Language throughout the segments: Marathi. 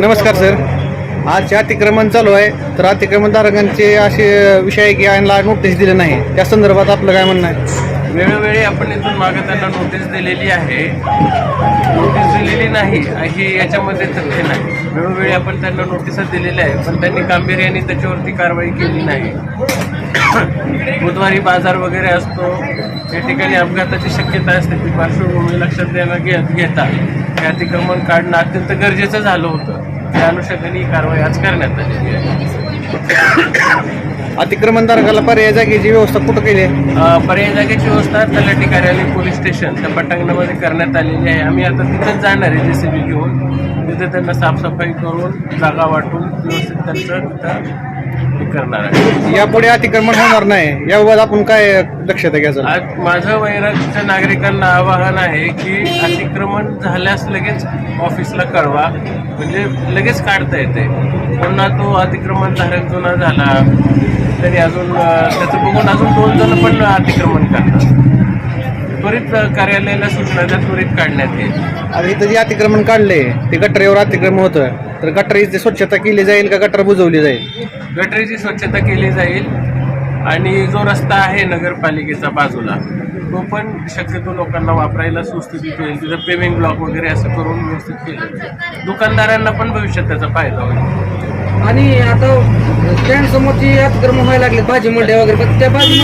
नमस्कार सर. आजचे अतिक्रमण चालू आहे. तर अतिक्रमणधारकांचे असे विषय आहे की यांना नोटीस दिले नाही. त्या संदर्भात आपलं काय म्हणणं आहे? वेळोवेळी आपण इथून मागे त्यांना नोटीस दिलेली आहे. नोटीस दिलेली नाही. हे याच्यामध्ये तथ्य नाही. वेळोवेळी आपण त्यांना नोटीस दिलेल्या आहे. पण त्यांनी गांभीर्याने त्याच्यावरती कारवाई केली नाही. बुधवारी बाजार वगैरे असतो. या ठिकाणी अपघाताची शक्यता असते. ती पार्श्वभूमी लक्षात देणं घेत घेता. हे अतिक्रमण काढणं अत्यंत गरजेचं झालं होतं. त्या अनुषंगाने ही कारवाई आज करण्यात आलेली आहे अतिक्रमणधारकाला पर्याय जागेची व्यवस्था कुठं केली आहे? अ, पर्यायी जागेची व्यवस्था तलाठी कार्यालय पोलीस स्टेशन त्या पटांगणामध्ये करण्यात आलेली आहे. आम्ही आता तिथंच जाणार आहे जे घेऊन. तिथे त्यांना साफसफाई करून जागा वाटून व्यवस्थित त्यांचं तिथं करणार आहे. यापुढे अतिक्रमण होणार नाही. याबाबत आपण काय दक्षता घ्यायचं? आज माझं वैरागच्या नागरिकांना आवाहन आहे की अतिक्रमण झाल्यास लगेच ऑफिसला कळवा. म्हणजे लगेच काढता येते. पुन्हा तो अतिक्रमण धारक जुना झाला तरी अजून त्याचं बघून अजून दोन जण पण अतिक्रमण करतात. त्वरित कार्यालयाला सूचना द्या त्वरित काढण्यात येईल. आता इथं जे अतिक्रमण काढले ते गटरेवर अतिक्रमण होतं तर गटरीची स्वच्छता केली जाईल का गटर बुजवली जाईल? गटरीची स्वच्छता केली जाईल आणि जो रस्ता आहे नगरपालिकेचा बाजूला तो पण शक्यतो लोकांना वापरायला सुस्थितीत होईल. तिथं पेविंग ब्लॉक वगैरे असं करून व्यवस्थित केलं जाईल. दुकानदारांना पण भविष्यात त्याचा फायदा होईल. आणि आता स्टँड समोरची अतिक्रमण व्हायला लागले भाजी मंडई वगैरे पण त्या भाजी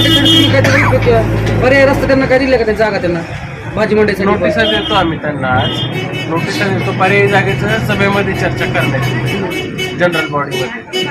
काहीतरी उपयोग- पर्याय रस्ता त्यांना काय दिले का त्या जागा त्यांना? भाजी मंडईसाठी नोटिसा देतो आम्ही त्यांना आज. नोटिसा देतो. पर्यायी जागेचं सभेमध्ये चर्चा करण्यात येईल जनरल बॉडीमध्ये